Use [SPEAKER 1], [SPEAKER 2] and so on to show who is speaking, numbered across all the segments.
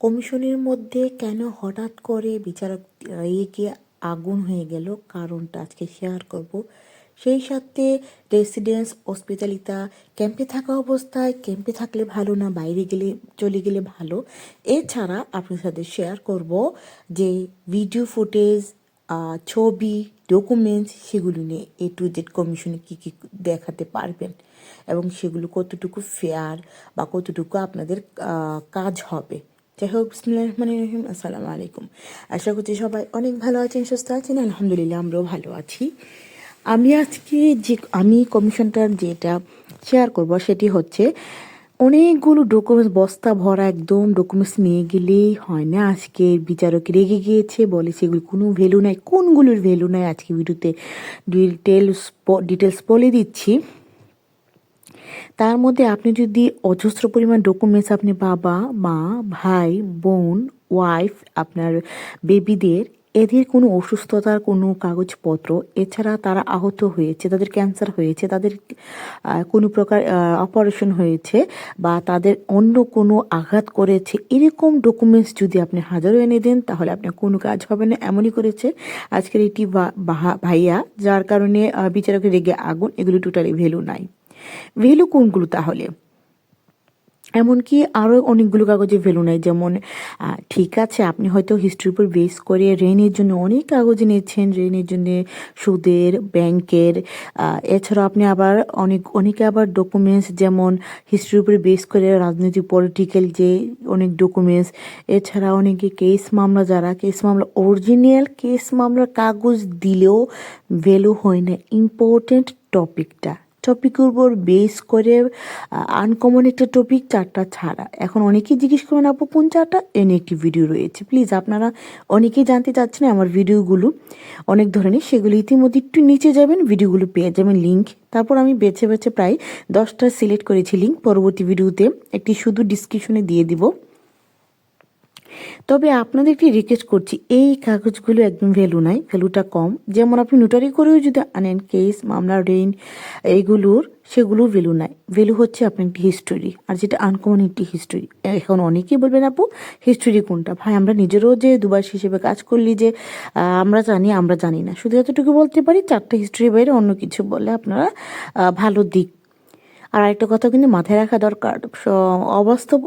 [SPEAKER 1] কমিশনের মধ্যে কেন হঠাৎ করে বিচারক ইয়েকে আগুন হয়ে গেল? কারণটা আজকে শেয়ার করব। সেই সাথে রেসিডেন্স হসপিটালিতা ক্যাম্পে থাকা অবস্থায় ক্যাম্পে থাকলে ভালো না, বাইরে গেলে, চলে গেলে ভালো। এছাড়া আপনার সাথে শেয়ার করব যে ভিডিও ফুটেজ ছবি ডকুমেন্টস সেগুলো নিয়ে এ টু জেড কমিশনে কী কী দেখাতে পারবেন এবং সেগুলো কতটুকু ফেয়ার বা কতটুকু আপনাদের কাজ হবে। যাই হোক বিসমিল্লাহ আসসালামু আলাইকুম। আশা করছি সবাই অনেক ভালো আছেন, সুস্থ আছেন, আলহামদুলিল্লাহ আমরাও ভালো আছি। আমি আজকে যে, আমি কমিশনটার যেটা শেয়ার করব সেটি হচ্ছে, অনেকগুলো ডকুমেন্টস বস্তা ভরা একদম ডকুমেন্টস নিয়ে গেলেই হয় না। আজকে বিচারক রেগে গিয়েছে, বলে সেগুলো কোনো ভ্যালু নাই, কোনগুলোর ভ্যালু নাই? আজকে ভিডিওতে ডিটেলস ডিটেলস বলে দিচ্ছি। তার মধ্যে আপনি যদি অজস্র পরিমাণ ডকুমেন্টস আপনি বাবা, মা, ভাই, বোন ওয়াইফ আপনার বেবিদের এদের কোনো অসুস্থতার কোনো কাগজপত্র, এছাড়া তারা আহত হয়েছে, তাদের ক্যান্সার হয়েছে, তাদের কোনো প্রকার অপারেশন হয়েছে বা তাদের অন্য কোনো আঘাত করেছে, এরকম ডকুমেন্টস যদি আপনি হাজারো এনে দেন, তাহলে আপনার কোনো কাজ হবে না, এমনই করেছে আজকের এটি ভাইয়া, যার কারণে বিচারকের রেগে আগুন, এগুলো টোটালি ভ্যালু নাই। ভ্যালু কোনগুলো তাহলে? এমনকি আরও অনেকগুলো কাগজে ভ্যালু নাই যেমন ঠিক আছে আপনি হয়তো হিস্ট্রির উপর বেস করে রেনের জন্য অনেক কাগজ নিয়েছেন রেনের জন্য সুদের ব্যাংকের আহ, এছাড়াও আপনি আবার অনেক অনেকে আবার ডকুমেন্টস যেমন হিস্ট্রির উপরে বেস করে রাজনৈতিক পলিটিক্যাল যে অনেক ডকুমেন্টস এছাড়া অনেকে কেস মামলা যারা কেস মামলা অরিজিনাল কেস মামলার কাগজ দিলেও ভ্যালু হয় না। ইম্পর্টেন্ট টপিকটা টপিকের উপর বেস করে আনকমন একটা টপিক চারটা ছাড়া। এখন অনেকেই জিজ্ঞেস করেন আপু, কোন চারটা? এনে একটি ভিডিও রয়েছে। প্লিজ আপনারা অনেকেই জানতে চাচ্ছেন আমার ভিডিওগুলো অনেক ধরনের, সেগুলো ইতিমধ্যে একটু নিচে যাবেন ভিডিওগুলো পেয়ে যাবেন লিঙ্ক তারপর আমি বেছে বেছে প্রায় দশটা সিলেক্ট করেছি লিঙ্ক পরবর্তী ভিডিওতে একটি শুধু ডিসক্রিপশনে দিয়ে দিব। তবে আপনাদেরকে রিকোয়েস্ট করছি, এই কাগজগুলো একদম ভ্যালু নাই ভ্যালুটা কম। যেমন আপনি নোটারি করেও যদি আনেন কেস মামলা রেইন এইগুলোর সেগুলো ভ্যালু নাই। ভ্যালু হচ্ছে আপনার একটি হিস্টোরি আর যেটা আনকমন একটি হিস্টোরি এখন অনেকেই বলবেন, আপু হিস্টোরি কোনটা? ভাই, আমরা নিজেরও যে দুবার হিসেবে কাজ করলি যে আমরা জানি আমরা জানি না। শুধু এতটুকু বলতে পারি, চারটা হিস্টোরি বাইরে অন্য কিছু বলে আপনারা ভালো দিক। আর আরেকটা কথা কিন্তু মাথায় রাখা দরকার অবাস্তব,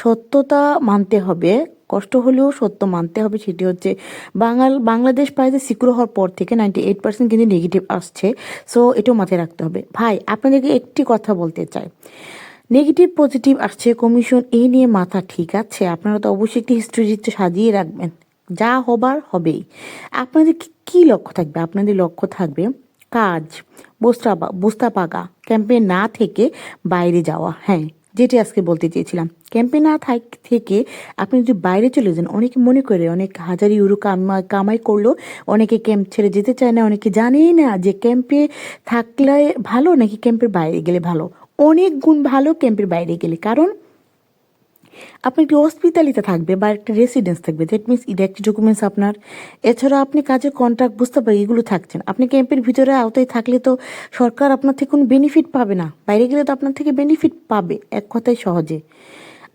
[SPEAKER 1] সত্যতা মানতে হবে কষ্ট হলেও সত্য মানতে হবে সেটি হচ্ছে বাঙাল, বাংলাদেশ প্রায় সিকিউর হওয়ার পর থেকে নাইনটি এইট পার্সেন্ট কিন্তু নেগেটিভ আসছে। সো এটাও মাথায় রাখতে হবে। ভাই, আপনাদেরকে একটি কথা বলতে চাই। নেগেটিভ পজিটিভ আসছে কমিশন এই নিয়ে মাথা ঠিক আছে। আপনারা তো অবশ্যই একটি হিস্ট্রি সাজিয়ে রাখবেন। যা হবার হবেই। আপনাদের কি- কি লক্ষ্য থাকবে? আপনাদের লক্ষ্য থাকবে কাজ, বস্তা বস্তা পাকা ক্যাম্পে না থেকে বাইরে যাওয়া। হ্যাঁ যেটি আজকে বলতে চেয়েছিলাম। ক্যাম্পে না থাক আপনি যদি বাইরে চলে যান, অনেকে মনে করে, অনেক হাজারি ইউরো কামা, কামাই করল, অনেকে ক্যাম্প ছেড়ে যেতে চায় না, অনেকে জানেই না যে ক্যাম্পে থাকলে ভালো, নাকি ক্যাম্পের বাইরে গেলে ভালো। অনেক গুণ ভালো ক্যাম্পের বাইরে গেলে, কারণ আপনার একটি হসপিটালিতে থাকবে বা একটা রেসিডেন্স থাকবে? দ্যাট মিনস এটা একটি ডকুমেন্টস আপনার। এছাড়া আপনি কাজের কন্ট্রাক্ট বুঝতে পারি, এগুলো থাকছেন আপনি ক্যাম্পের ভিতরে আওতায় থাকলে তো সরকার আপনার থেকে কোনো বেনিফিট পাবে না। বাইরে গেলে তো আপনার থেকে বেনিফিট পাবে, এক কথায় সহজে।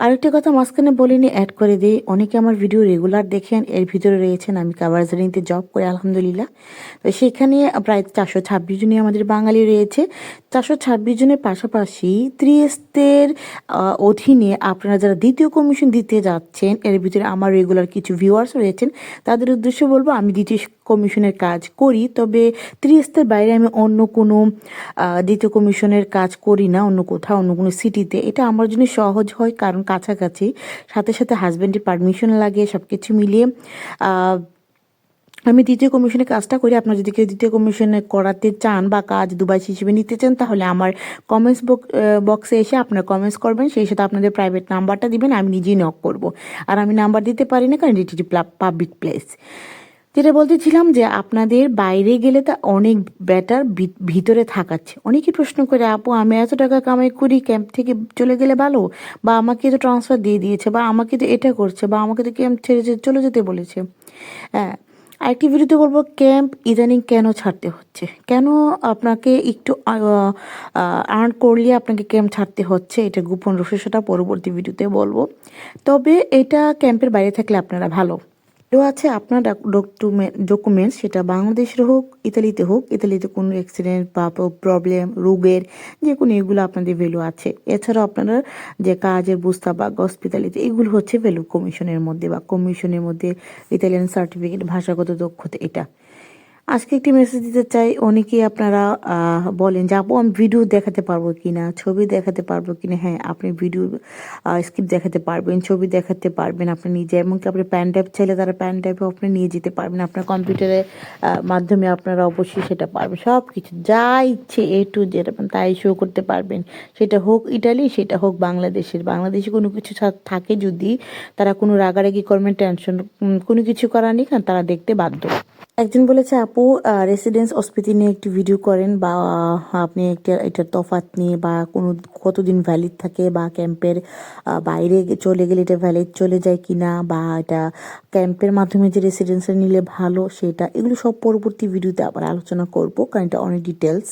[SPEAKER 1] আরেকটা কথা মাঝখানে বলিনি অ্যাড করে দিই। অনেকে আমার ভিডিও রেগুলার দেখেন, এর ভিতরে রয়েছেন আমি কাভারজারিতে জব করি, আলহামদুলিল্লাহ। তো সেখানে প্রায় চারশো ছাব্বিশ জনই আমাদের বাঙালি রয়েছে। চারশো ছাব্বিশ জনের পাশাপাশি ত্রিস্তের অধীনে আপনারা যারা দ্বিতীয় কমিশন দিতে যাচ্ছেন, এর ভিতরে আমার রেগুলার কিছু ভিউয়ার্স রয়েছেন, তাদের উদ্দেশ্যে বলব, আমি দ্বিতীয় কমিশনের কাজ করি, তবে ত্রিস্তের বাইরে আমি অন্য কোনো দ্বিতীয় কমিশনের কাজ করি না, অন্য কোথাও, অন্য কোনো সিটিতে। এটা আমার জন্য সহজ হয়, কারণ কাছাকাছি। সাথে সাথে হাজব্যান্ডের পারমিশন লাগে সব কিছু মিলিয়ে আমি দ্বিতীয় কমিশনে কাজটা করি। আপনার যদি কেউ দ্বিতীয় কমিশনে করাতে চান বা কাজ দুবাই হিসেবে নিতে চান, তাহলে আমার কমেন্টস বক্সে এসে আপনার কমেন্টস করবেন। সেই সাথে আপনাদের প্রাইভেট নাম্বারটা দিবেন, আমি নিজেই নক করব। আর আমি নাম্বার দিতে পারি না, কারণ এটি পাবলিক প্লেস যেটা বলতেছিলাম যে আপনাদের বাইরে গেলে তা অনেক বেটার ভিতরে থাকাচ্ছে। অনেকেই প্রশ্ন করে, আপু, আমি এত টাকা কামাই করি ক্যাম্প থেকে চলে গেলে ভালো? বা আমাকে তো ট্রান্সফার দিয়ে দিয়েছে, বা আমাকে তো এটা করছে, বা আমাকে তো ক্যাম্প ছেড়ে চলে যেতে বলেছে? হ্যাঁ আরেকটি ভিডিওতে বলব ক্যাম্প ইদানিং কেন ছাড়তে হচ্ছে? কেন আপনাকে একটু আর্ন করলে আপনাকে ক্যাম্প ছাড়তে হচ্ছে? এটা গোপন রহস্যটা পরবর্তী ভিডিওতে বলব। তবে এটা ক্যাম্পের বাইরে থাকলে আপনারা ভালো। এও আছে আপনার ডকুমেন্টস সেটা বাংলাদেশের হোক, ইতালিতে হোক, ইতালিতে কোনো অ্যাক্সিডেন্ট বা প্রবলেম রোগের যে কোনো এগুলো আপনাদের ভ্যালু আছে। এছাড়াও আপনারা যে কাজের বুস্তা বা হসপিটালিতে এগুলো হচ্ছে ভ্যালু কমিশনের মধ্যে বা কমিশনের মধ্যে ইতালিয়ান সার্টিফিকেট ভাষাগত দক্ষতা, এটা। আজকে একটি মেসেজ দিতে চাই। অনেকেই আপনারা বলেন যে, আপু, আমি ভিডিও দেখাতে পারব কিনা? ছবি দেখাতে পারব কিনা? হ্যাঁ আপনি ভিডিও স্ক্রিপ্ট দেখাতে পারবেন, ছবি দেখাতে পারবেন আপনি নিজে। এমনকি আপনি প্যান ড্রাইভ চাইলে তারা প্যান ড্রাইভও আপনি নিয়ে যেতে পারবেন। আপনার কম্পিউটারের মাধ্যমে আপনারা অবশ্যই সেটা পারবেন। সব কিছু যা ইচ্ছে এ টু জেড আপনি তাই শো করতে পারবেন। সেটা হোক ইটালি, সেটা হোক বাংলাদেশের। বাংলাদেশে কোনো কিছু থাকে যদি তারা কোনো রাগারাগি করবেন টেনশন কোনো কিছু করার নেই তারা দেখতে বাধ্য। একজন বলেছে, আপু রেসিডেন্স অস্পিতি নিয়ে একটি ভিডিও করেন বা আপনি একটা এটার তফাত নিয়ে বা কোনো কতদিন ভ্যালিড থাকে বা ক্যাম্পের বাইরে চলে গেলে এটা ভ্যালিড চলে যায় কি না বা এটা ক্যাম্পের মাধ্যমে যে রেসিডেন্সে নিলে ভালো সেটা। এগুলো সব পরবর্তী ভিডিওতে আবার আলোচনা করব, কারণ এটা অনেক ডিটেলস